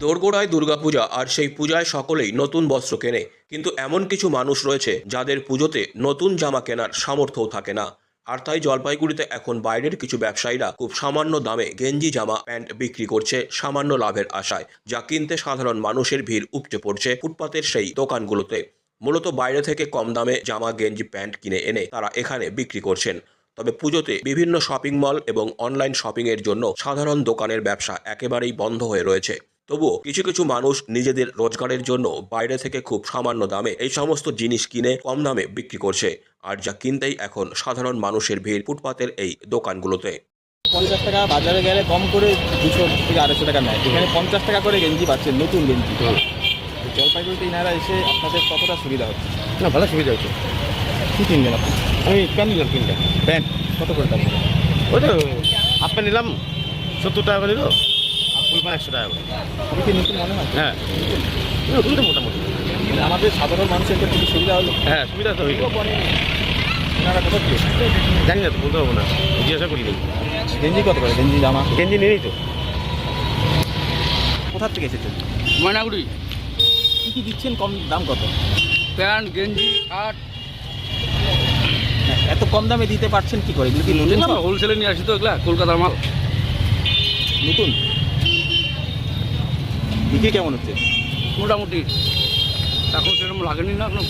দোরগোড়ায় দুর্গাপূজা আর সেই পূজায় সকলেই নতুন বস্ত্র কেনে। কিন্তু এমন কিছু মানুষ রয়েছে যাদের পুজোতে নতুন জামা কেনার সামর্থ্যও থাকে না। আর তাই জলপাইগুড়িতে এখন বাইরের কিছু ব্যবসায়ীরা খুব সামান্য দামে গেঞ্জি, জামা, প্যান্ট বিক্রি করছে সামান্য লাভের আশায়, যা কিনতে সাধারণ মানুষের ভিড় উপচে পড়ছে ফুটপাতের সেই দোকানগুলোতে। মূলত বাইরে থেকে কম দামে জামা, গেঞ্জি, প্যান্ট কিনে এনে তারা এখানে বিক্রি করছেন। তবে পুজোতে বিভিন্ন শপিং মল এবং অনলাইন শপিংয়ের জন্য সাধারণ দোকানের ব্যবসা একেবারেই বন্ধ হয়ে রয়েছে। তবুও কিছু কিছু মানুষ নিজেদের রোজগারের জন্য বাইরে থেকে খুব সামান্য দামে এই সমস্ত জিনিস কিনে কম দামে বিক্রি করছে আর যা কিনতেই এখন সাধারণ মানুষের ভিড় ফুটপাতের এই দোকানগুলোতে। পঞ্চাশ টাকা বাজারে গেলে কম করে দুশো থেকে আড়াইশো টাকা নেয়। এখানে পঞ্চাশ টাকা করে গেঞ্জি পাচ্ছেন নতুন গেঞ্জি। তো জলপাইগুড়িতে ইনারা এসে আপনাদের কতটা সুবিধা হচ্ছে? না ভালো সুবিধা হচ্ছে। কী কিনবেন আপনি? আমি প্যান্ট নিলাম তিনটা। প্যান্ট? কত করে দাম? ওই তো প্যান্ট নিলাম সত্তর টাকা করে নিল। আর ফুল প্যান্ট একশো টাকা করে। কি নতুন মনে হয়। হ্যাঁ তো মোটামুটি। আমাদের সাধারণ মানুষের ক্ষেত্রে কি সুবিধা হলো? হ্যাঁ সুবিধা তো হইল। ওনারা কত কি? জানি না তো বলতে পারব না। জিজ্ঞাসা করি নি। গেঞ্জি কত করে? গেঞ্জি জামা? গেঞ্জি নিয়ে তো। কোথা থেকে এসেছেন? ময়নাগুড়ি। কী কী দিচ্ছেন? কম দাম কত? প্যান্ট গেঞ্জি শার্ট। না, এত কম দামে দিতে পারছেন কি করে? এগুলো কি নতুন না হোলসেলে নিয়ে আসি তো এগুলা কলকাতার মাল। নতুন? বিক্রি কেমন হচ্ছে মোটামুটি এখন সেরকম লাগেনি না এখন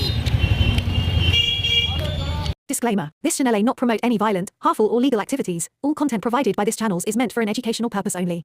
Disclaimer This channel may not promote any violent, harmful, or legal activities. All content provided by this channel is meant for an educational purpose only.